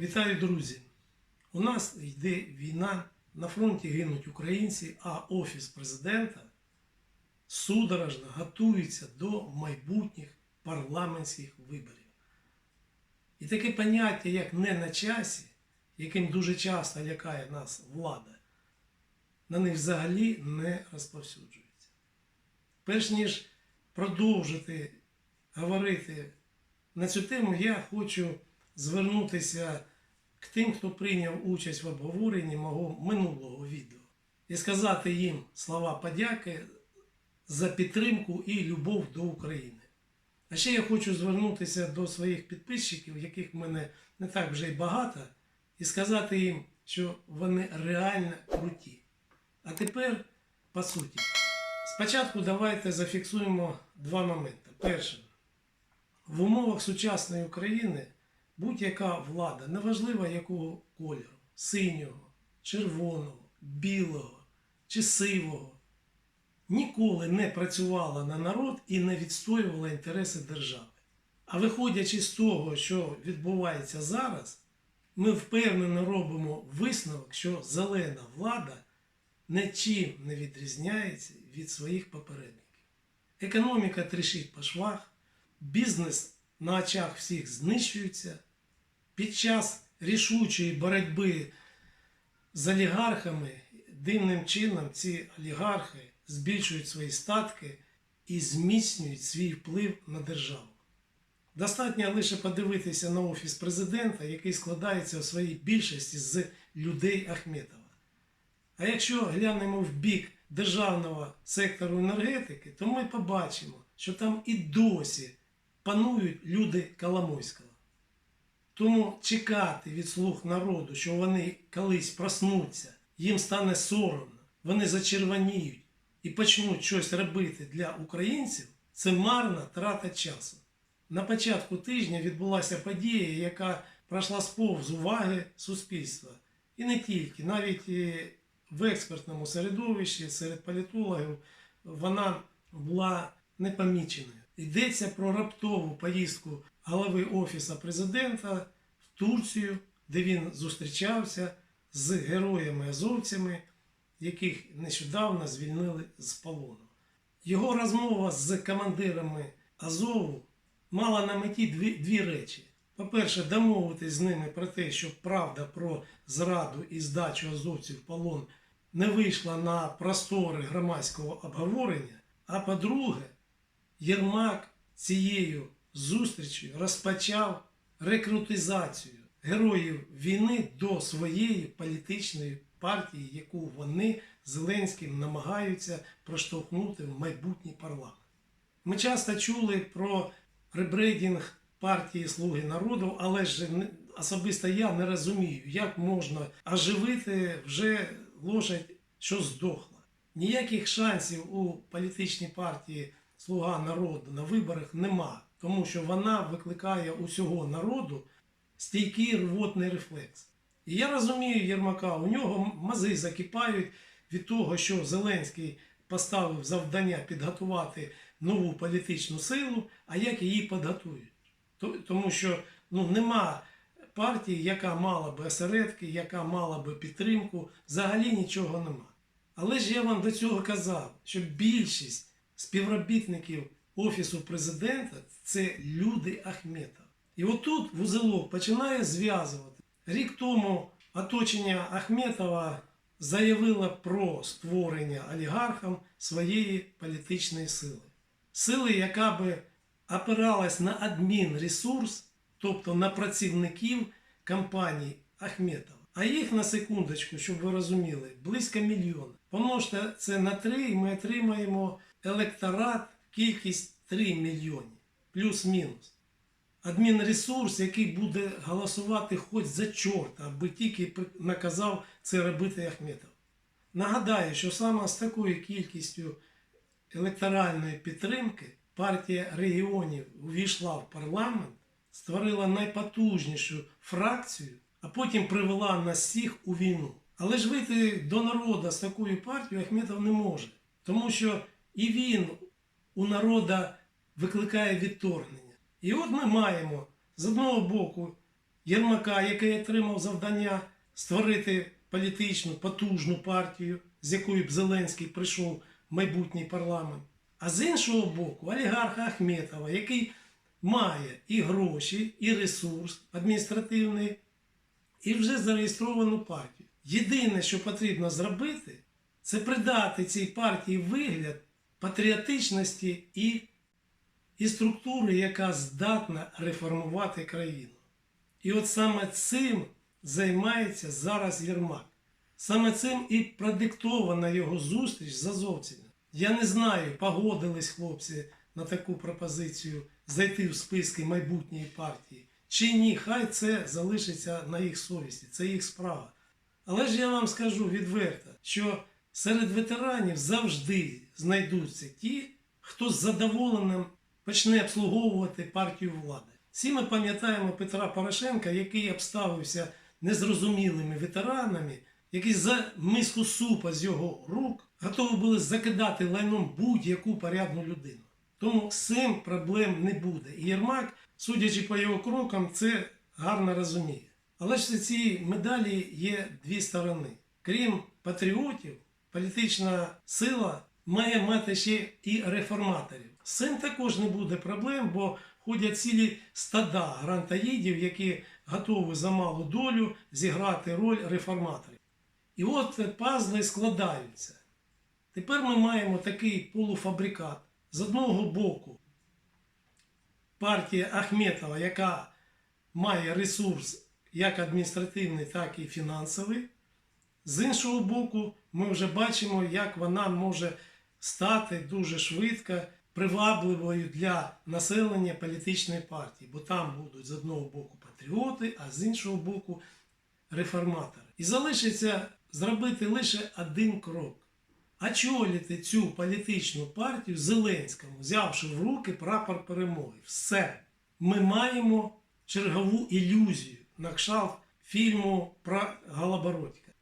Вітаю, друзі! У нас йде війна, на фронті гинуть українці, а Офіс президента судорожно готується до майбутніх парламентських виборів. І таке поняття, як не на часі, яким дуже часто лякає нас влада, на них взагалі не розповсюджується. Перш ніж продовжити говорити на цю тему, я хочу звернутися к тим, хто прийняв участь в обговоренні мого минулого відео, і сказати їм слова подяки за підтримку і любов до України. А ще я хочу звернутися до своїх підписчиків, яких в мене не так вже й багато, і сказати їм, що вони реально круті. А тепер по суті. Спочатку давайте зафіксуємо два моменти. Перше, в умовах сучасної України будь-яка влада, неважливо якого кольору, синього, червоного, білого чи сивого, ніколи не працювала на народ і не відстоювала інтереси держави. А виходячи з того, що відбувається зараз, ми впевнено робимо висновок, що зелена влада нічим не відрізняється від своїх попередників. Економіка трішить по швах, бізнес на очах всіх знищується. Під час рішучої боротьби з олігархами дивним чином ці олігархи збільшують свої статки і зміцнюють свій вплив на державу. Достатньо лише подивитися на офіс президента, який складається у своїй більшості з людей Ахметова. А якщо глянемо в бік державного сектору енергетики, то ми побачимо, що там і досі панують люди Коломойського. Тому чекати від слуг народу, що вони колись проснуться, їм стане соромно, вони зачервоніють і почнуть щось робити для українців, це марна трата часу. На початку тижня відбулася подія, яка пройшла сповз уваги суспільства. І не тільки, навіть в експертному середовищі серед політологів вона була непоміченою. Йдеться про раптову поїздку голови Офісу президента в Турцію, де він зустрічався з героями-азовцями, яких нещодавно звільнили з полону. Його розмова з командирами Азову мала на меті дві, дві речі. По-перше, домовитись з ними про те, щоб правда про зраду і здачу азовців в полон не вийшла на простори громадського обговорення. А по-друге, Єрмак цією зустрічю розпочав рекрутизацію героїв війни до своєї політичної партії, яку вони Зеленським намагаються проштовхнути в майбутній парламент. Ми часто чули про ребрейдинг партії Слуги народу, але ж особисто я не розумію, як можна оживити вже лошадь, що здохла. Ніяких шансів у політичній партії Слуга народу на виборах нема, тому що вона викликає усього народу стійкий рвотний рефлекс. І я розумію Єрмака, у нього мази закипають від того, що Зеленський поставив завдання підготувати нову політичну силу, а як її підготують. Тому що ну, нема партії, яка мала би осередки, яка мала би підтримку, взагалі нічого нема. Але ж я вам до цього казав, що більшість співробітників Офісу президента це люди Ахметова. І отут вузелок починає зв'язувати. Рік тому оточення Ахметова заявило про створення олігархам своєї політичної сили. Сили, яка би опиралась на адмінресурс, тобто на працівників компанії Ахметова. А їх на секундочку, щоб ви розуміли, близько мільйона. Помножте це на 3 і ми отримаємо електорат, кількість 3 мільйони, плюс-мінус. Адмінресурс, який буде голосувати хоч за чорта, аби тільки наказав це робити Ахметов. Нагадаю, що саме з такою кількістю електоральної підтримки партія регіонів увійшла в парламент, створила найпотужнішу фракцію, а потім привела нас всіх у війну. Але ж вийти до народу з такою партією Ахметов не може, тому що і він у народа викликає відторгнення. І от ми маємо з одного боку Єрмака, який отримав завдання створити політичну потужну партію, з якою б Зеленський прийшов в майбутній парламент. А з іншого боку, олігарха Ахметова, який має і гроші, і ресурс адміністративний, і вже зареєстровану партію. Єдине, що потрібно зробити, це придати цій партії вигляд патріотичності і, і структури, яка здатна реформувати країну. І от саме цим займається зараз Єрмак. Саме цим і продиктована його зустріч з азовцями. Я не знаю, погодились хлопці на таку пропозицію зайти в списки майбутньої партії. Чи ні, хай це залишиться на їх совісті, це їх справа. Але ж я вам скажу відверто, що серед ветеранів завжди знайдуться ті, хто з задоволенням почне обслуговувати партію влади. Всі ми пам'ятаємо Петра Порошенка, який обставився незрозумілими ветеранами, які за миску супа з його рук готові були закидати лайном будь-яку порядну людину. Тому з цим проблем не буде. І Єрмак, судячи по його крокам, це гарно розуміє. Але ж цієї медалі є дві сторони. Крім патріотів, політична сила має мати ще і реформаторів. З цим також не буде проблем, бо ходять цілі стада грантаїдів, які готові за малу долю зіграти роль реформаторів. І от пазли складаються. Тепер ми маємо такий полуфабрикат. З одного боку, партія Ахметова, яка має ресурс як адміністративний, так і фінансовий. З іншого боку, ми вже бачимо, як вона може стати дуже швидко привабливою для населення політичної партії, бо там будуть з одного боку патріоти, а з іншого боку реформатори. І залишиться зробити лише один крок. Очолити цю політичну партію Зеленському, взявши в руки прапор перемоги. Все. Ми маємо чергову ілюзію на кшталт фільму про Голобородька.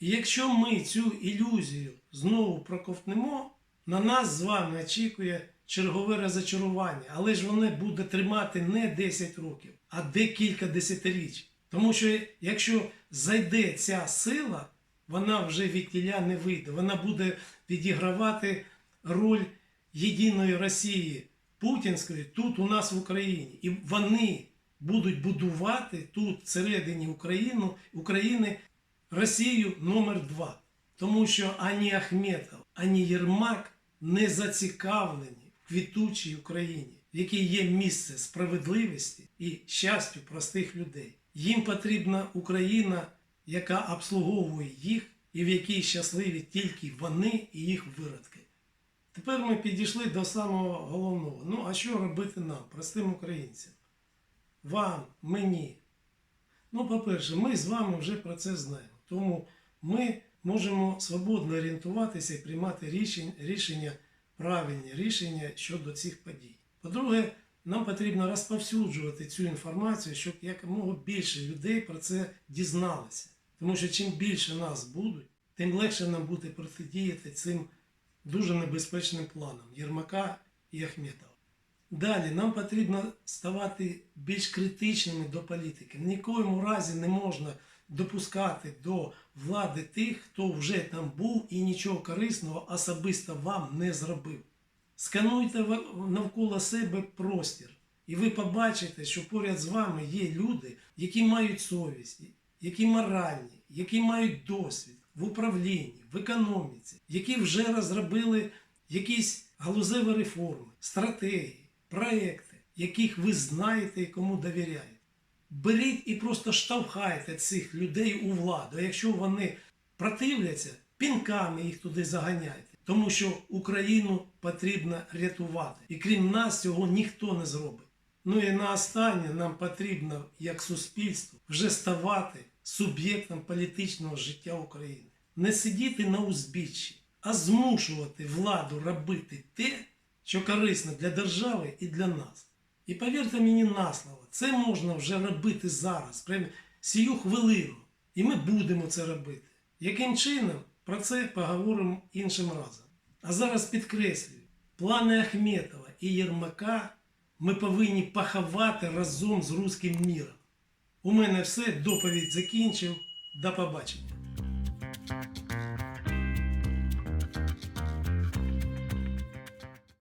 І якщо ми цю ілюзію знову проковтнемо, на нас з вами очікує чергове розочарування, але ж воно буде тримати не 10 років, а декілька десятиріч. Тому що якщо зайде ця сила, вона вже від тіля не вийде. Вона буде відігравати роль єдиної Росії Путінської тут у нас в Україні. І вони будуть будувати тут, всередині Україну, України, Росію номер два. Тому що ані Ахметов, ані Єрмак не зацікавлені в квітучій Україні, в якій є місце справедливості і щастю простих людей. Їм потрібна Україна, яка обслуговує їх і в якій щасливі тільки вони і їх виродки. Тепер ми підійшли до самого головного. Ну, а що робити нам, простим українцям? Вам, мені. Ну, по-перше, ми з вами вже про це знаємо. Тому ми можемо свободно орієнтуватися і приймати рішення, рішення правильні рішення щодо цих подій. По-друге, нам потрібно розповсюджувати цю інформацію, щоб якомога більше людей про це дізналися. Тому що чим більше нас будуть, тим легше нам буде протидіяти цим дуже небезпечним планам Єрмака і Ахметова. Далі нам потрібно ставати більш критичними до політики. В нікоєму разі не можна допускати до влади тих, хто вже там був і нічого корисного особисто вам не зробив. Скануйте навколо себе простір, і ви побачите, що поряд з вами є люди, які мають совість, які моральні, які мають досвід в управлінні, в економіці, які вже розробили якісь галузеві реформи, стратегії, проекти, яких ви знаєте і кому довіряєте. Беріть і просто штовхайте цих людей у владу. Якщо вони противляться, пінками їх туди заганяйте. Тому що Україну потрібно рятувати. І крім нас, цього ніхто не зробить. Ну і на останнє нам потрібно, як суспільство, вже ставати суб'єктом політичного життя України. Не сидіти на узбіччі, а змушувати владу робити те, що корисно для держави і для нас. І повірте мені на слово, це можна вже робити зараз, прямо сію хвилину. І ми будемо це робити. Яким чином? Про це поговоримо іншим разом. А зараз підкреслюю, плани Ахметова і Єрмака ми повинні поховати разом з руським міром. У мене все, доповідь закінчив. До побачення.